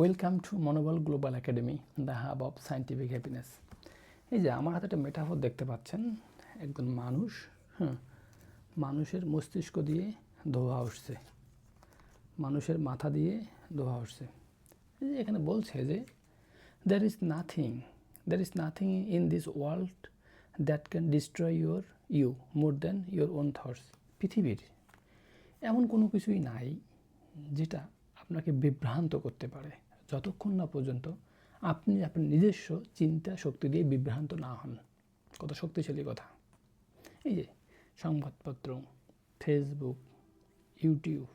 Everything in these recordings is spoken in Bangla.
Welcome to Manobal global academy the hub of scientific happiness এই যে আমার হাতে একটা মেটাফর দেখতে পাচ্ছেন, একজন মানুষ হ্যাঁ মানুষের মস্তিষ্ক দিয়ে ধোয়া উঠছে, মানুষের মাথা দিয়ে ধোয়া উঠছে। এই যে এখানে বলছে যে there is nothing there is nothing in this world that can destroy your you more than your own thoughts পৃথিবীর। এমন কোনো কিছুই নাই যেটা আপনাকে বিভ্রান্ত করতে পারে। যতক্ষণ না পর্যন্ত আপনি আপনার নিজস্ব চিন্তা শক্তি দিয়ে বিভ্রান্ত না হন। কত শক্তিশালী কথা। এই যে সংবাদপত্র ফেসবুক ইউটিউব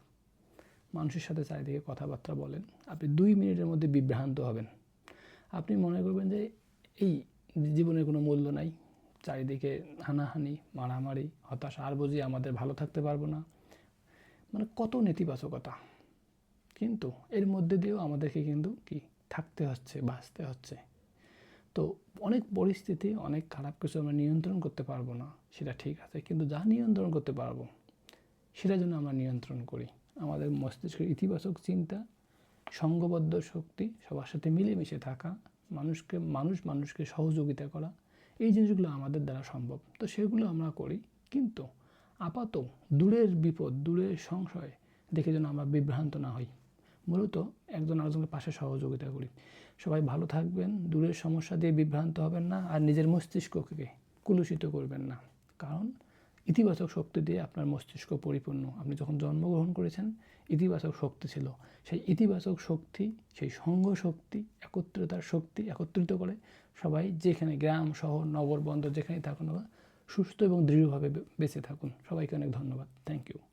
মানুষের সাথে চারিদিকে কথাবার্তা বলেন, আপনি দুই মিনিটের মধ্যে বিভ্রান্ত হবেন। আপনি মনে করবেন যে এই জীবনের কোনো মূল্য নাই। চারিদিকে হানাহানি, মারামারি, হতাশা, আর বুঝি আমাদের ভালো থাকতে পারব না। মানে কত নেতিবাচকতা। কিন্তু এর মধ্যে দিয়েও আমাদেরকে কিন্তু কি থাকতে হচ্ছে, বাঁচতে হচ্ছে। তো অনেক পরিস্থিতি, অনেক খারাপ কিছু আমরা নিয়ন্ত্রণ করতে পারব না, সেটা ঠিক আছে। কিন্তু যা নিয়ন্ত্রণ করতে পারব, সেটার জন্য আমরা নিয়ন্ত্রণ করি। আমাদের মস্তিষ্কের ইতিবাচক চিন্তা, সঙ্গবদ্ধ শক্তি, সবার সাথে মিলেমিশে থাকা, মানুষকে, মানুষ মানুষকে সহযোগিতা করা, এই জিনিসগুলো আমাদের দ্বারা সম্ভব। তো সেগুলো আমরা করি, কিন্তু আপাত দূরের বিপদ, দূরের সংশয় দেখে যেন আমরা বিভ্রান্ত না হই। মূলত একজন আরেকজনের পাশে সহযোগিতা করি। সবাই ভালো থাকবেন, দূরের সমস্যা দিয়ে বিভ্রান্ত হবেন না, আর নিজের মস্তিষ্ককে কুলুষিত করবেন না। কারণ ইতিবাচক শক্তি দিয়ে আপনার মস্তিষ্ক পরিপূর্ণ। আপনি যখন জন্মগ্রহণ করেছেন, ইতিবাচক শক্তি ছিল। সেই ইতিবাচক শক্তি, সেই সঙ্গ শক্তি, একত্রিতার শক্তি একত্রিত করে সবাই যেখানে গ্রাম, শহর, নগর, বন্দর যেখানেই থাকুন সুস্থ এবং দৃঢ়ভাবে বেঁচে থাকুন। সবাইকে অনেক ধন্যবাদ। Thank you